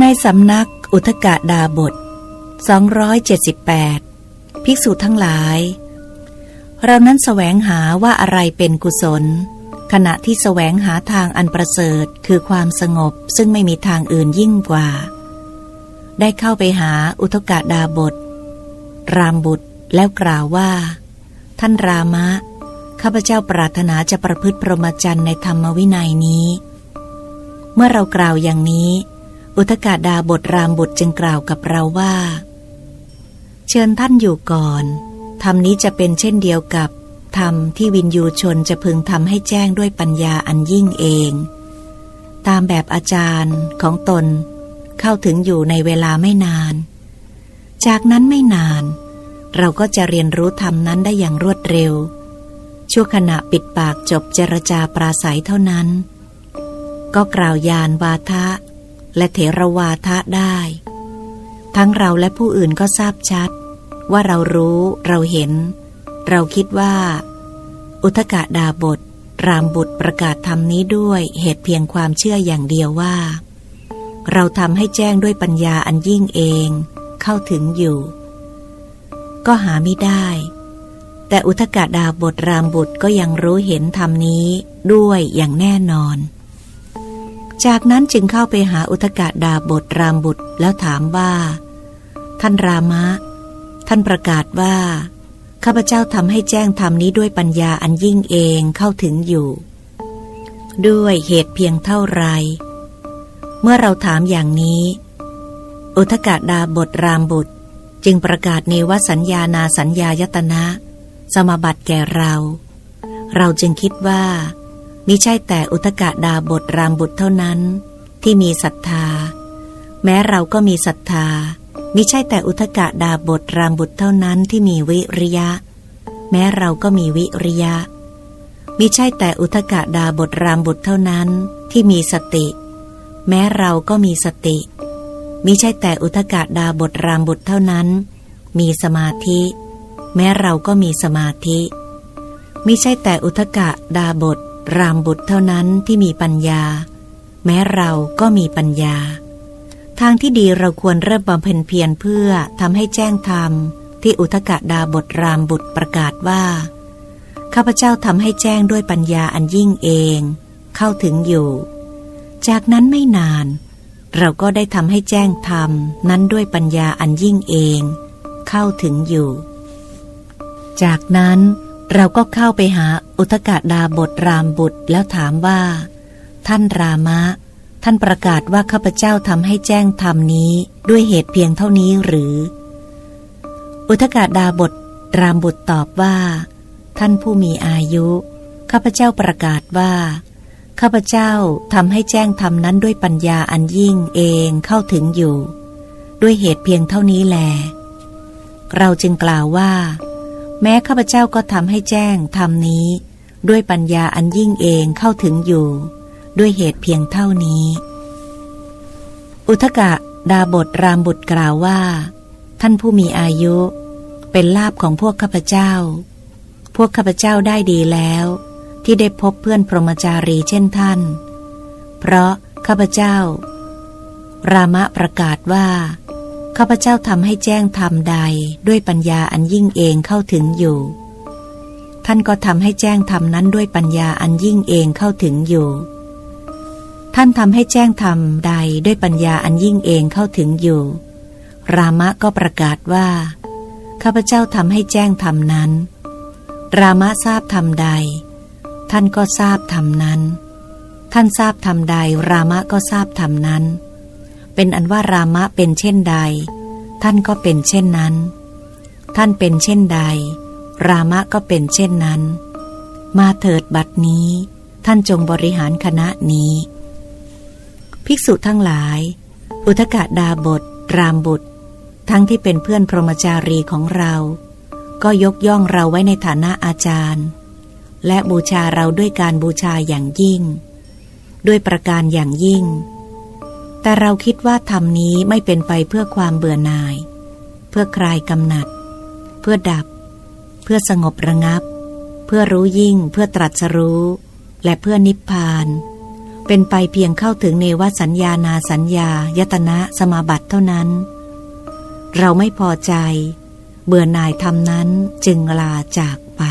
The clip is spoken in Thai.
ในสำนักอุทกะดาบท 278 ภิกษุทั้งหลาย เรานั้นแสวงหาว่าอะไรเป็นกุศล ขณะที่แสวงหาทางอันประเสริฐคือความสงบซึ่งไม่มีทางอื่นยิ่งกว่า ได้เข้าไปหาอุทกะดาบท รามบุตรแล้วกล่าวว่า ท่านรามะ ข้าพเจ้าปรารถนาจะประพฤติพรหมจรรย์ในธรรมวินัยนี้ เมื่อเรากล่าวอย่างนี้ อุทกาดาบทรามบุตรจึงกล่าวกับเราว่า เชิญท่านอยู่ก่อนธรรมนี้จะเป็นเช่นเดียวกับธรรมที่วินยูชนจะพึงทำให้แจ้งด้วยปัญญาอันยิ่งเอง ตามแบบอาจารย์ของตน เข้าถึงอยู่ในเวลาไม่นาน จากนั้นไม่นาน เราก็จะเรียนรู้ธรรมนั้นได้อย่างรวดเร็ว ชั่วขณะปิดปากจบเจรจาปราศัยเท่านั้น ก็กล่าวยานวาทะ และเถรวาทะได้ ทั้งเราและผู้อื่นก็ทราบชัด ว่าเรารู้เราเห็น เราคิดว่า อุทกะดาบท รามบุตรประกาศธรรมนี้ด้วยเหตุเพียงความเชื่ออย่างเดียวว่า เราทำให้แจ้งด้วยปัญญาอันยิ่งเอง เข้าถึงอยู่ ก็หาไม่ได้ แต่อุทกะดาบทรามบุตรก็ยังรู้เห็นธรรมนี้ด้วยอย่างแน่นอน จากนั้นจึงเข้าไปหาอุทกะดาบทรามบุตรแล้วถามว่า ท่านรามะ ท่านประกาศว่า ข้าพเจ้าทำให้แจ้งธรรมนี้ด้วยปัญญาอันยิ่งเองเข้าถึงอยู่ ด้วยเหตุเพียงเท่าไร เมื่อเราถามอย่างนี้ อุทกะดาบทรามบุตร จึงประกาศเนวสัญญานาสัญญายตนะ สมบัติแก่เรา เราจึงคิดว่า มิใช่แต่อุทกะดาบทรามบุตรเท่านั้น ที่มีศรัทธา แม้เราก็มีศรัทธา มิใช่แต่อุทกะดาบทรามบุตรเท่านั้นที่มีวิริยะ แม้เราก็มีวิริยะ มิใช่แต่อุทกะดาบทรามบุตรเท่านั้นที่มีสติ แม้เราก็มีสติ มิใช่แต่อุทกะดาบทรามบุตรเท่านั้น มีสมาธิ แม้เราก็มีสมาธิมิใช่แต่อุทกะดาบท รามบุตรเท่านั้นที่มีปัญญา แม้เราก็มีปัญญา ทางที่ดีเราควรเริ่มบำเพ็ญเพียรเพื่อทำให้แจ้งธรรมที่อุทกดาบทรามบุตรประกาศว่า ข้าพเจ้าทำให้แจ้งด้วยปัญญาอันยิ่งเอง เข้าถึงอยู่ จากนั้นไม่นาน เราก็ได้ทำให้แจ้งธรรมนั้นด้วยปัญญาอันยิ่งเอง เข้าถึงอยู่ จากนั้น เราก็เข้าไปหาอุทกดาบทรามบุตรแล้วถามว่า ท่านรามะ ท่านประกาศว่าข้าพเจ้าทำให้แจ้งธรรมนี้ด้วยเหตุเพียงเท่านี้หรือ อุทกดาบทรามบุตรตอบว่า ท่านผู้มีอายุ ข้าพเจ้าประกาศว่า ข้าพเจ้าทำให้แจ้งธรรมนั้นด้วยปัญญาอันยิ่งเองเข้าถึงอยู่ ด้วยเหตุเพียงเท่านี้แล เราจึงกล่าวว่า แม้ข้าพเจ้าก็ทำให้แจ้งธรรมนี้ ด้วยปัญญาอันยิ่งเองเข้าถึงอยู่ ด้วยเหตุเพียงเท่านี้ อุทกะดาบทรามบุตรกล่าวว่า ท่านผู้มีอายุ เป็นลาบของพวกข้าพเจ้า พวกข้าพเจ้าได้ดีแล้ว ที่ได้พบเพื่อนพรหมจารีเช่นท่าน เพราะข้าพเจ้า รามะประกาศว่า ข้าพเจ้าทำให้แจ้งธรรมใดด้วยปัญญาอันยิ่งเองเข้าถึงอยู่ ท่านก็ทำให้แจ้งธรรมนั้นด้วยปัญญาอันยิ่งเองเข้าถึงอยู่ ท่านทำให้แจ้งธรรมใดด้วยปัญญาอันยิ่งเองเข้าถึงอยู่ รามะก็ประกาศว่าข้าพเจ้าทำให้แจ้งธรรมนั้น รามะทราบธรรมใด ท่านก็ทราบธรรมนั้น ท่านทราบธรรมใด รามะก็ทราบธรรมนั้น เป็นอันว่ารามะเป็นเช่นใด ท่านก็เป็นเช่นนั้น ท่านเป็นเช่นใด รามะก็เป็นเช่นนั้น มาเถิดบัดนี้ ท่านจงบริหารคณะนี้ ภิกษุทั้งหลาย อุทกะดาบท รามบุตร ทั้งที่เป็นเพื่อนพรหมจารีของเรา ก็ยกย่องเราไว้ในฐานะอาจารย์ และบูชาเราด้วยการบูชาอย่างยิ่ง ด้วยประการอย่างยิ่ง แต่เราคิดว่าธรรมนี้ไม่เป็นไปเพื่อความเบื่อหน่าย เพื่อคลายกำหนัด เพื่อดับ เพื่อสงบระงับ เพื่อรู้ยิ่ง เพื่อตรัสรู้ และเพื่อนิพพาน เป็นไปเพียงเข้าถึงเนวสัญญานาสัญญายตนะสมาบัติเท่านั้น เราไม่พอใจ เบื่อหน่ายธรรมนั้นจึงลาจากไป